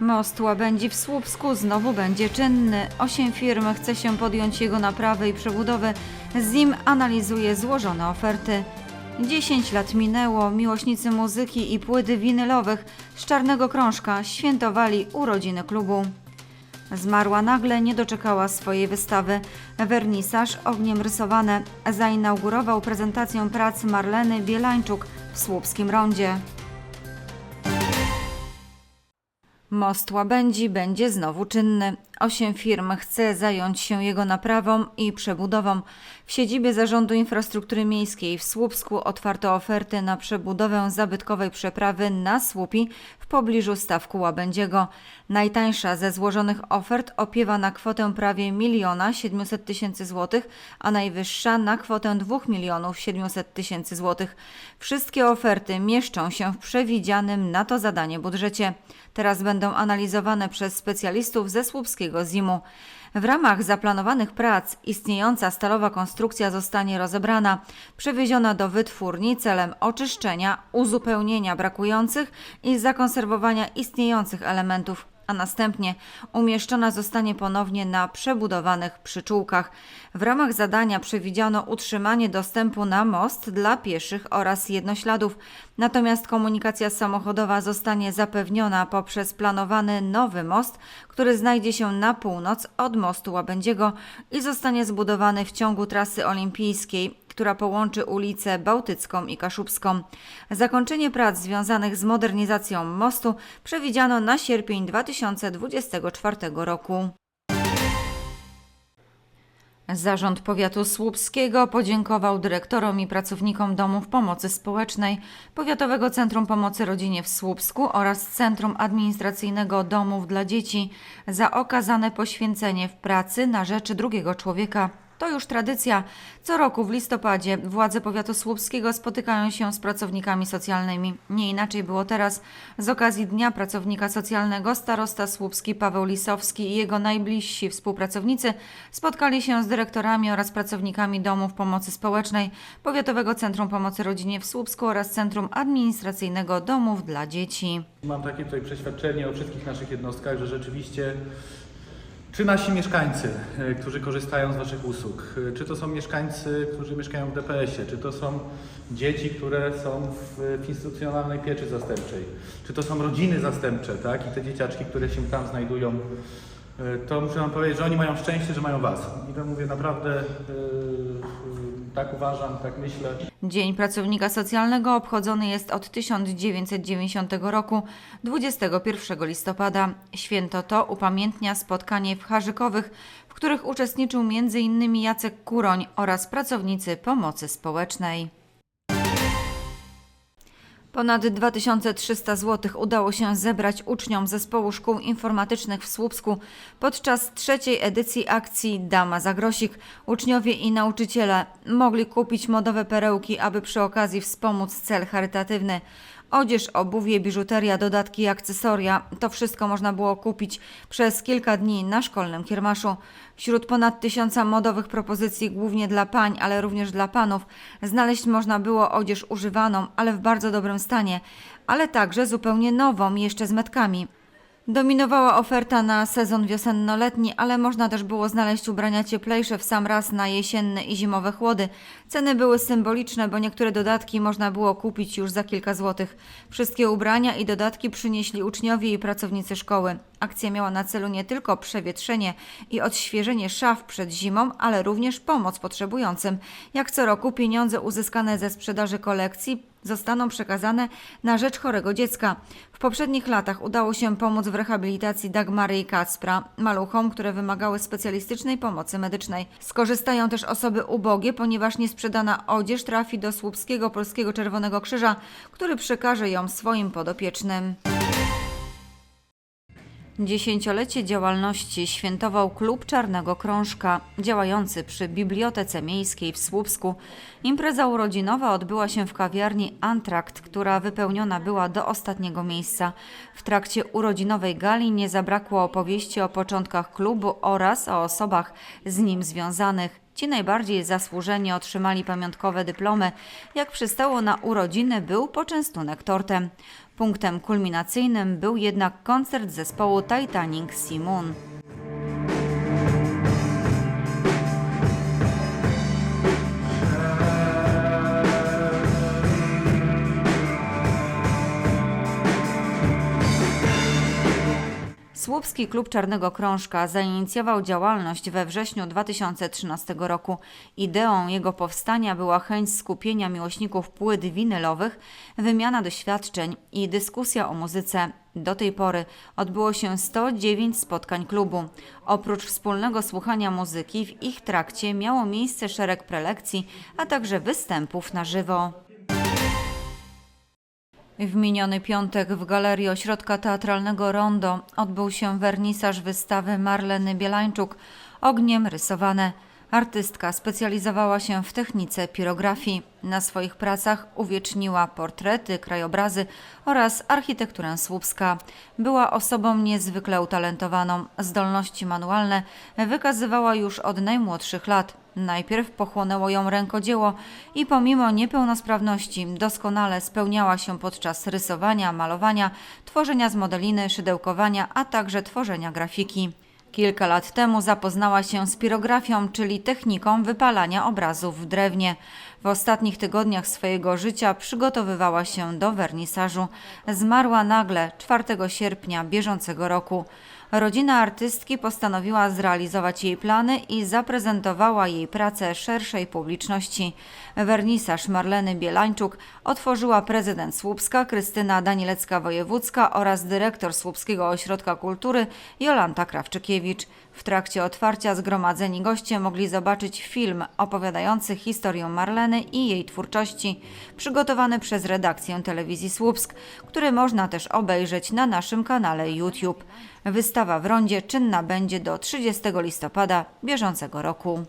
Most Łabędzi w Słupsku znowu będzie czynny. Osiem firm chce się podjąć jego naprawy i przebudowę. ZIM analizuje złożone oferty. 10 lat minęło, miłośnicy muzyki i płyty winylowych z Czarnego Krążka świętowali urodziny klubu. Zmarła nagle, nie doczekała swojej wystawy. Wernisaż ogniem rysowane zainaugurował prezentację prac Marleny Bielańczuk w Słupskim Rondzie. Most Łabędzi będzie znowu czynny. Osiem firm chce zająć się jego naprawą i przebudową. W siedzibie Zarządu Infrastruktury Miejskiej w Słupsku otwarto oferty na przebudowę zabytkowej przeprawy na Słupi w pobliżu stawku Łabędziego. Najtańsza ze złożonych ofert opiewa na kwotę prawie 1 700 tysięcy złotych, a najwyższa na kwotę 2 milionów 700 tysięcy złotych. Wszystkie oferty mieszczą się w przewidzianym na to zadanie budżecie. Teraz będą analizowane przez specjalistów ze słupskiego ZIM-u. W ramach zaplanowanych prac istniejąca stalowa konstrukcja zostanie rozebrana, przewieziona do wytwórni celem oczyszczenia, uzupełnienia brakujących i zakonserwowania istniejących elementów a następnie umieszczona zostanie ponownie na przebudowanych przyczółkach. W ramach zadania przewidziano utrzymanie dostępu na most dla pieszych oraz jednośladów, natomiast komunikacja samochodowa zostanie zapewniona poprzez planowany nowy most, który znajdzie się na północ od mostu Łabędziego i zostanie zbudowany w ciągu trasy olimpijskiej, która połączy ulicę Bałtycką i Kaszubską. Zakończenie prac związanych z modernizacją mostu przewidziano na sierpień 2024 roku. Zarząd Powiatu Słupskiego podziękował dyrektorom i pracownikom domów pomocy społecznej, Powiatowego Centrum Pomocy Rodzinie w Słupsku oraz Centrum Administracyjnego Domów dla Dzieci za okazane poświęcenie w pracy na rzecz drugiego człowieka. To już tradycja. Co roku w listopadzie władze powiatu słupskiego spotykają się z pracownikami socjalnymi. Nie inaczej było teraz. Z okazji Dnia Pracownika Socjalnego starosta słupski Paweł Lisowski i jego najbliżsi współpracownicy spotkali się z dyrektorami oraz pracownikami domów pomocy społecznej, Powiatowego Centrum Pomocy Rodzinie w Słupsku oraz Centrum Administracyjnego Domów dla Dzieci. Mam takie tutaj przeświadczenie o wszystkich naszych jednostkach, że rzeczywiście czy nasi mieszkańcy, e, którzy korzystają z Waszych usług, e, czy to są mieszkańcy, którzy mieszkają w DPS-ie, czy to są dzieci, które są w, w instytucjonalnej pieczy zastępczej, czy to są rodziny zastępcze, tak, i te dzieciaczki, które się tam znajdują, e, to muszę Wam powiedzieć, że oni mają szczęście, że mają Was. I to mówię naprawdę, e, e, tak uważam, tak myślę. Dzień Pracownika Socjalnego obchodzony jest od 1990 roku 21 listopada. Święto to upamiętnia spotkanie w Harzykowych, w których uczestniczył m.in. Jacek Kuroń oraz pracownicy pomocy społecznej. Ponad 2300 zł udało się zebrać uczniom zespołu szkół informatycznych w Słupsku podczas trzeciej edycji akcji Dama za grosik. Uczniowie i nauczyciele mogli kupić modowe perełki, aby przy okazji wspomóc cel charytatywny. Odzież, obuwie, biżuteria, dodatki i akcesoria to wszystko można było kupić przez kilka dni na szkolnym kiermaszu. Wśród ponad tysiąca modowych propozycji, głównie dla pań, ale również dla panów, znaleźć można było odzież używaną, ale w bardzo dobrym stanie, ale także zupełnie nową, jeszcze z metkami. Dominowała oferta na sezon wiosenno-letni, ale można też było znaleźć ubrania cieplejsze w sam raz na jesienne i zimowe chłody. Ceny były symboliczne, bo niektóre dodatki można było kupić już za kilka złotych. Wszystkie ubrania i dodatki przynieśli uczniowie i pracownicy szkoły. Akcja miała na celu nie tylko przewietrzenie i odświeżenie szaf przed zimą, ale również pomoc potrzebującym. Jak co roku pieniądze uzyskane ze sprzedaży kolekcji zostaną przekazane na rzecz chorego dziecka. W poprzednich latach udało się pomóc w rehabilitacji Dagmary i Kacpra, maluchom, które wymagały specjalistycznej pomocy medycznej. Skorzystają też osoby ubogie, ponieważ niesprzedana odzież trafi do Słupskiego Polskiego Czerwonego Krzyża, który przekaże ją swoim podopiecznym. Dziesięciolecie działalności świętował Klub Czarnego Krążka, działający przy Bibliotece Miejskiej w Słupsku. Impreza urodzinowa odbyła się w kawiarni Antrakt, która wypełniona była do ostatniego miejsca. W trakcie urodzinowej gali nie zabrakło opowieści o początkach klubu oraz o osobach z nim związanych. Ci najbardziej zasłużeni otrzymali pamiątkowe dyplomy. Jak przystało na urodziny, był poczęstunek tortem. Punktem kulminacyjnym był jednak koncert zespołu Titanic Sea Słupski Klub Czarnego Krążka zainicjował działalność we wrześniu 2013 roku. Ideą jego powstania była chęć skupienia miłośników płyt winylowych, wymiana doświadczeń i dyskusja o muzyce. Do tej pory odbyło się 109 spotkań klubu. Oprócz wspólnego słuchania muzyki, w ich trakcie miało miejsce szereg prelekcji, a także występów na żywo. W miniony piątek w Galerii Ośrodka Teatralnego Rondo odbył się wernisaż wystawy Marleny Bielańczuk Ogniem rysowane. Artystka specjalizowała się w technice pirografii. Na swoich pracach uwieczniła portrety, krajobrazy oraz architekturę słupska. Była osobą niezwykle utalentowaną. Zdolności manualne wykazywała już od najmłodszych lat. Najpierw pochłonęło ją rękodzieło i pomimo niepełnosprawności doskonale spełniała się podczas rysowania, malowania, tworzenia z modeliny, szydełkowania, a także tworzenia grafiki. Kilka lat temu zapoznała się z pirografią, czyli techniką wypalania obrazów w drewnie. W ostatnich tygodniach swojego życia przygotowywała się do wernisażu. Zmarła nagle 4 sierpnia bieżącego roku. Rodzina artystki postanowiła zrealizować jej plany i zaprezentowała jej pracę szerszej publiczności. Wernisaż Marleny Bielańczuk otworzyła prezydent Słupska Krystyna Danielecka-Wojewódzka oraz dyrektor Słupskiego Ośrodka Kultury Jolanta Krawczykiewicz. W trakcie otwarcia zgromadzeni goście mogli zobaczyć film opowiadający historię Marleny i jej twórczości, przygotowany przez redakcję telewizji Słupsk, który można też obejrzeć na naszym kanale YouTube. Wystawa w Rondzie czynna będzie do 30 listopada bieżącego roku.